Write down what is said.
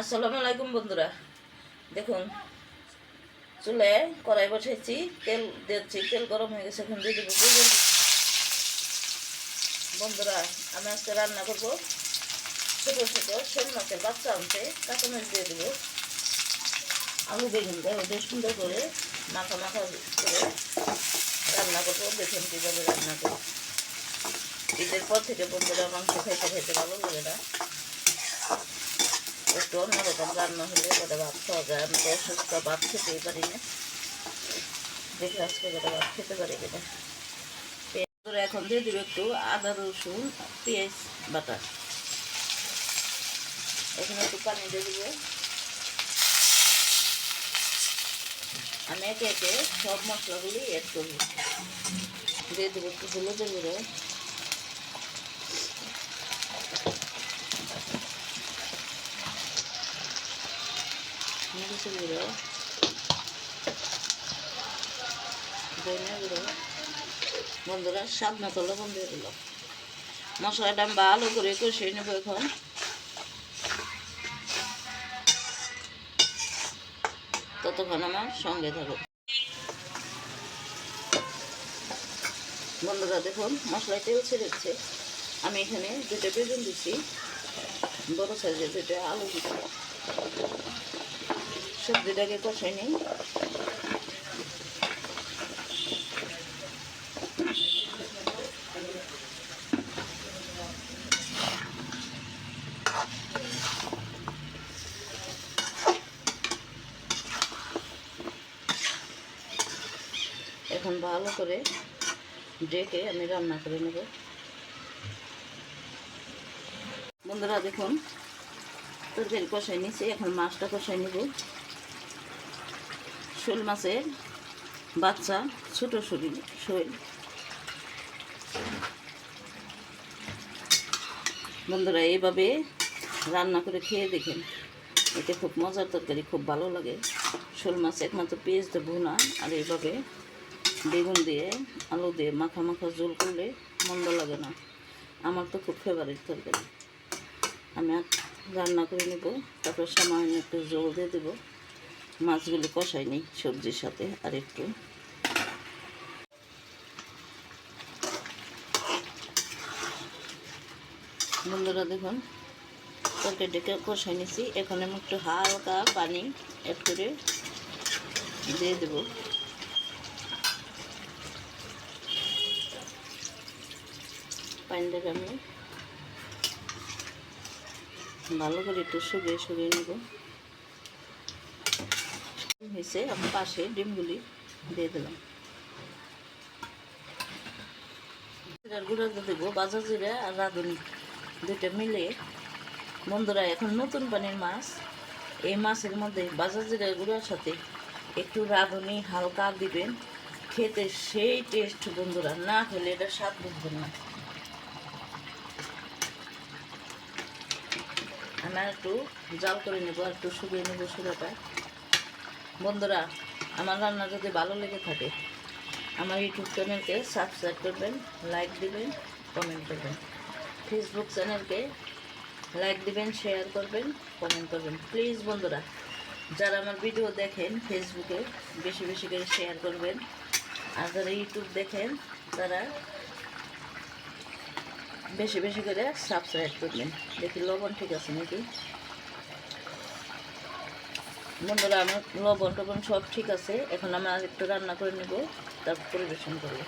আসসালামু আলাইকুম বন্ধুরা। দেখুন, চুলে কড়াই বসাইছি, তেল দিচ্ছি, তেল গরম হয়ে গেছে, এখন দিয়ে দেবো। বন্ধুরা, আমি আজকে রান্না করব ছোটো ছোটো শোল মাছের বাচ্চা আনতে কাঁচামরিচ দিয়ে দেবো। আলু, বেগুন দেবো বেশ সুন্দর করে মাখা মাখা করে রান্না করব, দেখুন কীভাবে রান্না করব। ঈদের পর থেকে বন্ধুরা মাংস খাইতে খাইতে ভালো লাগে না। একটু অন্যরকম রান্না হলে ওটা ভাত খাওয়া যায়, আমি তো অসুস্থ, ভাত খেতেই পারি না। দেখে আজকে ওটা ভাত খেতে পারি কিনা। পেঁয়াজ এখন দিয়ে দিব একটু আদা, রসুন, পেঁয়াজ, বাটা। এখানে একটু পানি দিয়ে দিব। আমি একে একে সব মশলাগুলি অ্যাড করব। দিয়ে দেবো একটু হলুদের গুঁড়ো। মরিচের গুঁড়ো ধনিয়া গুঁড়ো। বন্ধুরা, স্বাদ মতো লবণ দিয়ে দিল। মশলাটা ভালো করে কষিয়ে নেব এখন। ততক্ষণ আমার সঙ্গে থাকো। বন্ধুরা, দেখুন, মশলায় তেল ছেড়েছে আমি এখানে দুটো বেগুন দিচ্ছি বড় সাইজের দুটো আলু দিচ্ছি সবজিটাকে কষাই নিই। এখন ভালো করে ডেকে আমি রান্না করে নেব। বন্ধুরা দেখুন, তরকারি কষাই নিছি এখন মাছটা কষাই নেব। শোল মাছের বাচ্চা, ছোট শরীর, শৈল। বন্ধুরা, এইভাবে রান্না করে খেয়ে দেখেন। এতে খুব মজার তরকারি, খুব ভালো লাগে। শোল মাছ একমাত্র পেঁয়াজ দেবো না আর এইভাবে বেগুন দিয়ে, আলু দিয়ে মাখা মাখা ঝোল করলে মন্দ লাগে না। আমার তো খুব ফেভারিট তরকারি। আমি রান্না করে নেব, তারপর সামান্য একটু জল দিয়ে দেবো। মাছগুলো কষাই নিই সবজির সাথে আর একটু। বন্ধুরা দেখুন, তরকারিটাকে কষাই নিছি। এখন আমি একটু হালকা পানি অ্যাড করে দিয়ে দেবো। পানিটাকে আমি ভালো করে একটু শুকিয়ে শুকিয়ে নেব। হয়েছে, আমি পাশে ডিমগুলি দিয়ে দিলাম। জিরার গুঁড়া দেবো বাজার জিরা আর রাঁধুনি দুটো মিলে বন্ধুরা, এখন নতুন পানির মাছ। এই মাছের মধ্যে বাজার জিরার গুঁড়ার সাথে একটু রাঁধুনি হালকা দিবেন। খেতে সেই টেস্ট, বন্ধুরা, না খেলে এটা স্বাদ বুঝবেন না। আমি একটু জাল করে নেব, একটু শুকিয়ে নেব সুরাটা। বন্ধুরা, আমার রান্না যদি ভালো লেগে থাকে, আমার ইউটিউব চ্যানেলকে সাবস্ক্রাইব করবেন লাইক দিবেন কমেন্ট করবেন। ফেসবুক চ্যানেলকে লাইক দিবেন শেয়ার করবেন কমেন্ট করবেন। প্লিজ বন্ধুরা, যারা আমার ভিডিও দেখেন ফেসবুকে বেশি বেশি করে শেয়ার করবেন। আর যারা ইউটিউব দেখেন, তারা বেশি বেশি করে সাবস্ক্রাইব করবেন। দেখি লবণ ঠিক আছে নাকি? বন্ধুরা, আমার লবণ টবণ সব ঠিক আছে। এখন আমি আর একটু রান্না করে নেব, তারপর পরিবেশন করব।